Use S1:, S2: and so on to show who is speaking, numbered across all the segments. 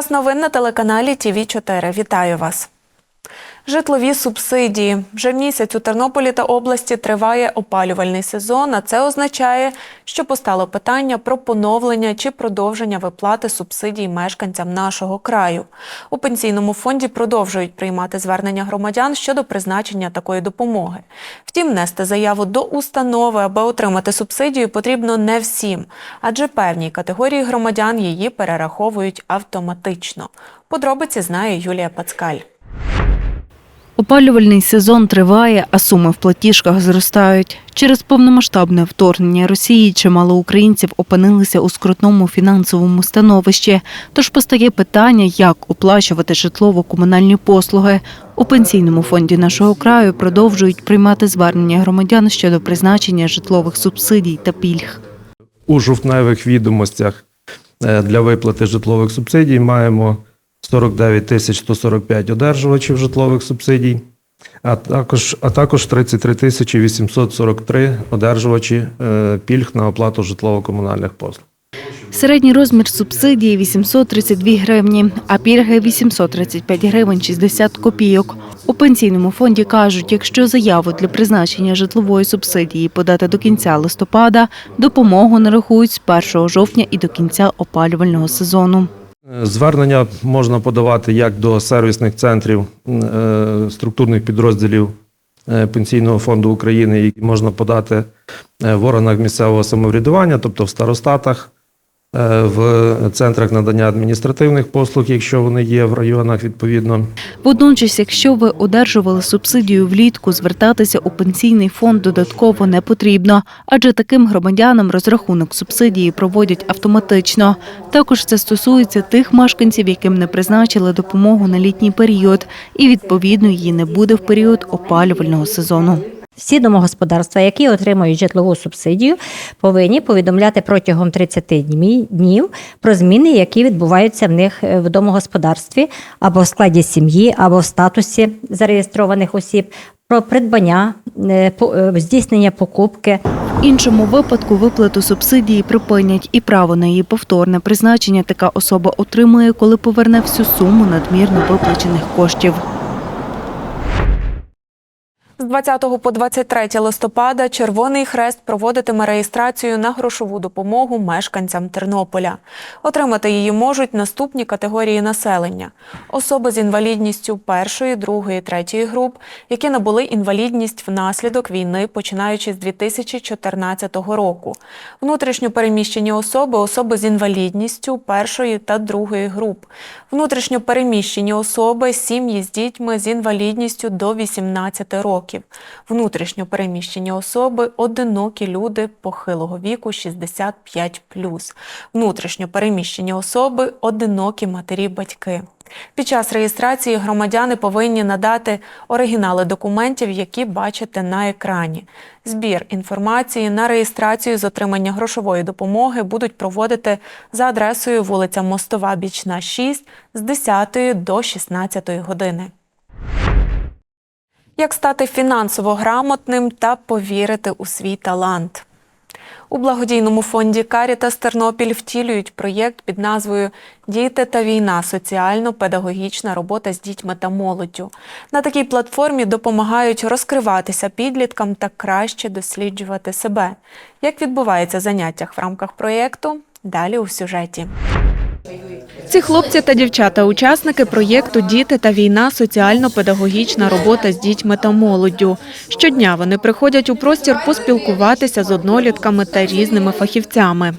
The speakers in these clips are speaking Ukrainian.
S1: Час новин на телеканалі ТВ 4 Вітаю вас. Житлові субсидії. Вже місяць у Тернополі та області триває опалювальний сезон, а це означає, що постало питання про поновлення чи продовження виплати субсидій мешканцям нашого краю. У пенсійному фонді продовжують приймати звернення громадян щодо призначення такої допомоги. Втім, нести заяву до установи, аби отримати субсидію, потрібно не всім, адже певній категорії громадян її перераховують автоматично. Подробиці знає Юлія Пацкаль.
S2: Опалювальний сезон триває, а суми в платіжках зростають. Через повномасштабне вторгнення Росії чимало українців опинилися у скрутному фінансовому становищі. Тож постає питання, як оплачувати житлово-комунальні послуги. У пенсійному фонді нашого краю продовжують приймати звернення громадян щодо призначення житлових субсидій та пільг.
S3: У жовтневих відомостях е, для виплати житлових субсидій маємо 49 тисяч 145 одержувачів житлових субсидій, а також, а також 33 тисячі 843 одержувачі е, пільг на оплату житлово-комунальних послуг.
S2: Середній розмір субсидії 832 гривні, а пільги 835 гривень 60 копійок. У пенсійному фонді кажуть, якщо заяву для призначення житлової субсидії подати до кінця листопада, допомогу нарахують з 1 жовтня і до кінця опалювального сезону.
S3: Е, Звернення можна подавати як до сервісних центрів е, структурних підрозділів е, Пенсійного фонду України, які можна подати в органах місцевого самоврядування, тобто в старостатах, в центрах надання адміністративних послуг, якщо вони є в районах відповідно.
S2: Водночас, якщо ви одержували субсидію влітку, звертатися у пенсійний фонд додатково не потрібно, адже таким громадянам розрахунок субсидії проводять автоматично. Також це стосується тих мешканців, яким не призначили допомогу на літній період, і відповідно її не буде в період опалювального сезону.
S4: Всі домогосподарства, які отримують житлову субсидію, повинні повідомляти протягом 30 днів- про зміни, які відбуваються в них е, в домогосподарстві або в складі сім'ї, або в статусі зареєстрованих осіб, про придбання, е, е, здійснення покупки.
S2: В іншому випадку виплату субсидії припинять і право на її повторне призначення така особа отримує, коли поверне всю суму надмірно виплачених коштів.
S1: З 20 по 23 листопада Червоний Хрест проводитиме реєстрацію на грошову допомогу мешканцям Тернополя. Отримати її можуть наступні категорії населення: особи з інвалідністю першої, другої, третьої груп, які набули інвалідність внаслідок війни, починаючи з 2014 року. Внутрішньо переміщені особи, особи з інвалідністю першої та другої груп. Внутрішньо переміщені особи, сім'ї з дітьми з інвалідністю до 18 років. Внутрішньо переміщені особи, одинокі люди похилого віку 65+. Внутрішньо переміщені особи, одинокі матері-батьки. Під час реєстрації громадяни повинні надати оригінали документів, які бачите на екрані. Збір інформації на реєстрацію з отримання грошової допомоги будуть проводити за адресою вулиця Мостова, Бічна, 6 з 10 до 16 години. Як стати фінансово грамотним та повірити у свій талант? У благодійному фонді Карітас Тернопіль втілюють проєкт під назвою Діти та війна соціально-педагогічна робота з дітьми та молоддю. На такій платформі допомагають розкриватися підліткам та краще досліджувати себе. Як відбувається в заняттях в рамках проєкту? Далі у сюжеті. Ці хлопці та дівчата учасники проєкту Діти та війна соціально-педагогічна робота з дітьми та молоддю. Щодня вони приходять у простір поспілкуватися з однолітками та різними фахівцями.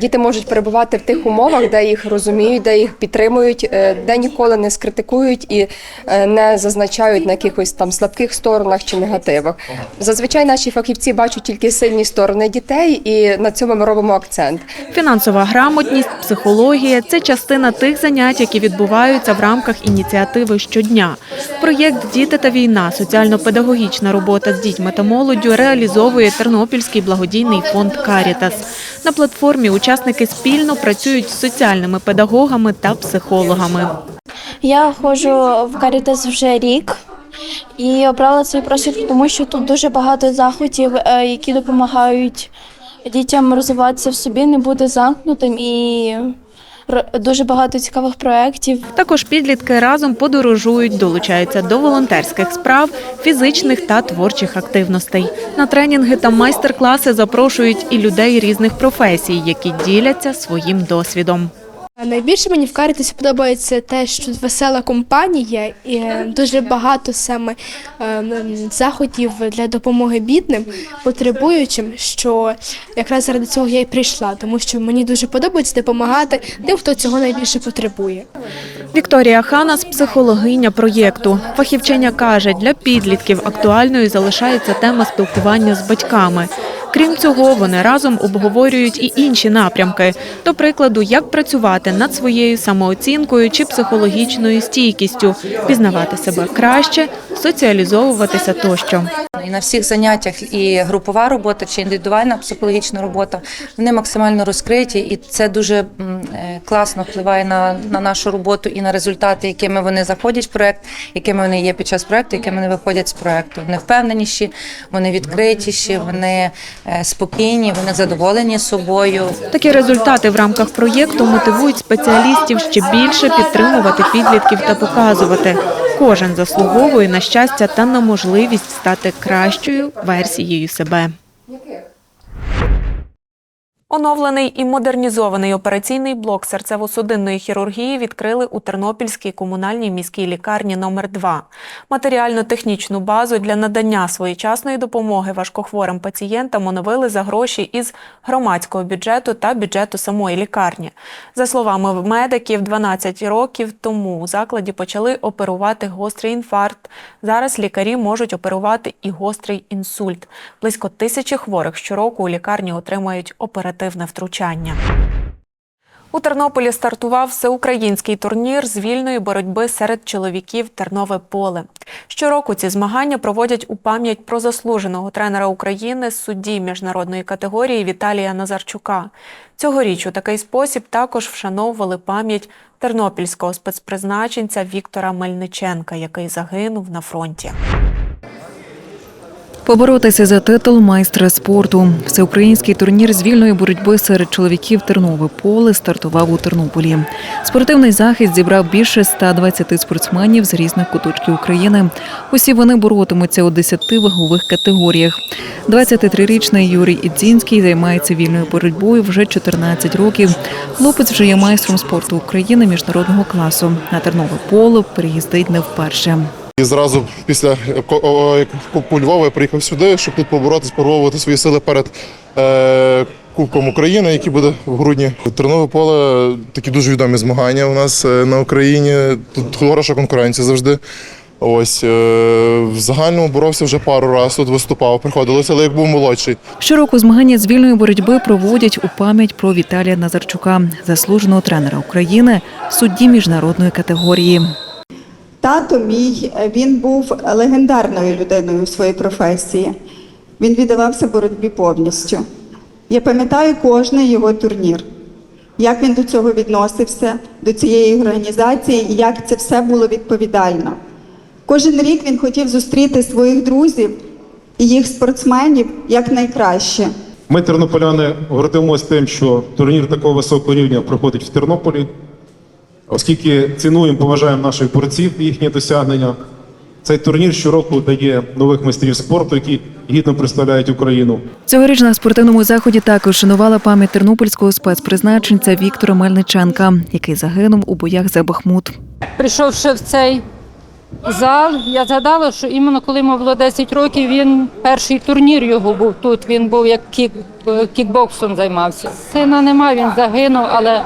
S5: Діти можуть перебувати в тих умовах, де їх розуміють, де їх підтримують, е, де ніколи не скритикують і е, не зазначають на якихось там слабких сторонах чи негативах. Зазвичай наші фахівці бачать тільки сильні сторони дітей, і на цьому ми робимо акцент.
S1: Фінансова грамотність, психологія це частина тих занять, які відбуваються в рамках ініціативи щодня. Проєкт Діти та війна соціально-педагогічна робота з дітьми та молоддю реалізовує Тернопільський благодійний фонд Карітас. На платформі учасники спільно працюють з соціальними педагогами та психологами.
S6: Я ходжу в карітес вже рік і обрала цей простір, тому що тут дуже багато заходів, е, які допомагають дітям розвиватися в собі, не бути замкнутим і дуже багато цікавих проєктів.
S1: Також підлітки разом подорожують, долучаються до волонтерських справ, фізичних та творчих активностей. На тренінги та майстер-класи запрошують і людей різних професій, які діляться своїм досвідом.
S7: Найбільше мені в Карітасі подобається те, що весела компанія і е, дуже багато саме е, заходів для допомоги бідним, потребуючим, що якраз заради цього я і прийшла, тому що мені дуже подобається допомагати тим, хто цього найбільше потребує.
S1: Вікторія Ханас – психологиня проєкту. Фахівчиня каже, для підлітків актуальною залишається тема спілкування з батьками. Крім цього, вони разом обговорюють і інші напрямки. До прикладу, як працювати над своєю самооцінкою чи психологічною стійкістю, пізнавати себе краще, соціалізовуватися тощо.
S8: І на всіх заняттях і групова робота чи індивідуальна психологічна робота вони максимально розкриті, і це дуже е, класно впливає на, на нашу роботу і на результати, якими вони заходять в проект, якими вони є під час проекту, якими вони виходять з проекту. Вони впевненіші, вони відкритіші, вони е, спокійні, вони задоволені собою.
S1: Такі результати в рамках проєкту мотивують спеціалістів ще більше підтримувати підлітків та показувати. Кожен заслуговує на щастя та на можливість стати кращою версією себе. Оновлений і модернізований операційний блок серцево-судинної хірургії відкрили у Тернопільській комунальній міській лікарні номер 2 Матеріально-технічну базу для надання своєчасної допомоги важкохворим пацієнтам оновили за гроші із громадського бюджету та бюджету самої лікарні. За словами медиків, 12 років тому у закладі почали оперувати гострий інфаркт. Зараз лікарі можуть оперувати і гострий інсульт. Близько тисячі хворих щороку у лікарні отримають оперативне втручання. У Тернополі стартував всеукраїнський турнір з вільної боротьби серед чоловіків Тернове поле. Щороку ці змагання проводять у пам'ять про заслуженого тренера України судді міжнародної категорії Віталія Назарчука. Цьогоріч у такий спосіб також вшановували пам'ять тернопільського спецпризначенця Віктора Мельниченка, який загинув на фронті.
S9: Поборотися за титул майстра спорту. Всеукраїнський турнір з вільної боротьби серед чоловіків Тернове поле стартував у Тернополі. Спортивний захід зібрав більше 120 спортсменів з різних куточків України. Усі вони боротимуться у 10 вагових категоріях. 23-річний Юрій Ідзінський займається вільною боротьбою вже 14 років. Хлопець вже є майстром спорту України міжнародного класу. На Тернове поле переїздить не вперше.
S10: І зразу після ко- Кубку Львова я приїхав сюди, щоб тут поборотися, спробувати свої сили перед е, Кубком України, який буде в грудні. Тернове поле такі дуже відомі змагання у нас е, на Україні. Тут хороша конкуренція завжди. Ось е, в загальному боровся вже пару разів тут виступав, приходилося, але як був молодший.
S9: Щороку змагання з вільної боротьби проводять у пам'ять про Віталія Назарчука, заслуженого тренера України, судді міжнародної категорії.
S11: Тато мій е, він був легендарною людиною в своїй професії. Він віддавався боротьбі повністю. Я пам'ятаю кожний його турнір, як він до цього відносився, до цієї організації, і як це все було відповідально. Кожен рік він хотів зустріти своїх друзів і їх спортсменів якнайкраще.
S12: Ми, тернополяни, гордимося тим, що турнір такого високого рівня проходить в Тернополі, оскільки цінуємо, поважаємо наших борців і їхні досягнення. Цей турнір щороку дає нових майстрів спорту, які гідно представляють Україну.
S9: Цьогоріч на спортивному заході також шанувала пам'ять тернопільського спецпризначенця Віктора Мельниченка, який загинув у боях за Бахмут.
S13: Прийшовши в цей зал, я згадала, що іменно коли йому було 10 років, він перший турнір його був тут. Він був як кік, кікбоксом займався. Сина нема, він загинув, але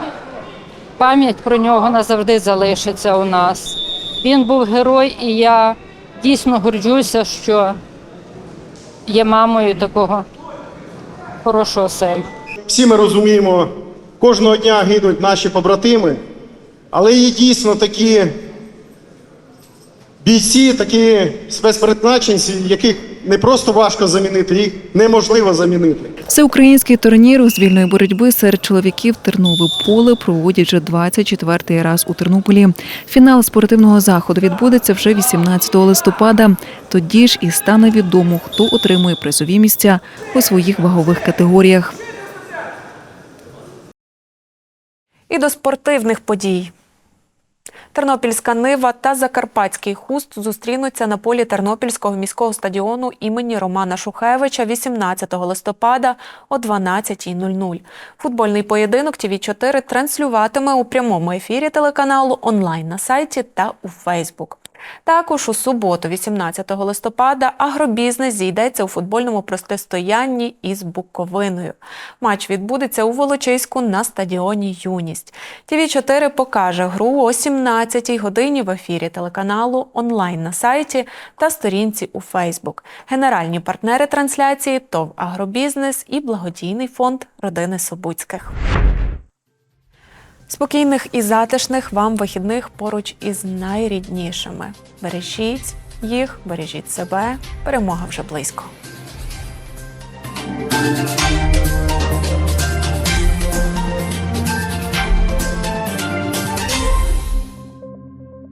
S13: пам'ять про нього назавжди залишиться у нас. Він був герой, і я дійсно горджуся, що є мамою такого хорошого сина.
S12: Всі ми розуміємо, кожного дня гинуть наші побратими, але є дійсно такі бійці, такі спецпризначенці, яких не просто важко замінити, їх неможливо замінити.
S9: Всеукраїнський турнір з вільної боротьби серед чоловіків Тернове поле проводять вже 24-й раз у Тернополі. Фінал спортивного заходу відбудеться вже 18 листопада. Тоді ж і стане відомо, хто отримує призові місця у своїх вагових категоріях.
S1: І до спортивних подій. Тернопільська Нива та Закарпатський хуст зустрінуться на полі Тернопільського міського стадіону імені Романа Шухевича 18 листопада о 12.00. Футбольний поєдинок ТВ4 транслюватиме у прямому ефірі телеканалу онлайн на сайті та у Фейсбук. Також у суботу, 18 листопада, агробізнес зійдеться у футбольному протистоянні із Буковиною. Матч відбудеться у Волочиську на стадіоні Юність. ТВ 4 покаже гру о 17-й годині в ефірі телеканалу онлайн на сайті та сторінці у Фейсбук. Генеральні партнери трансляції ТОВ Агробізнес і благодійний фонд родини Собуцьких. Спокійних і затишних вам вихідних поруч із найріднішими. Бережіть їх, бережіть себе. Перемога вже близько.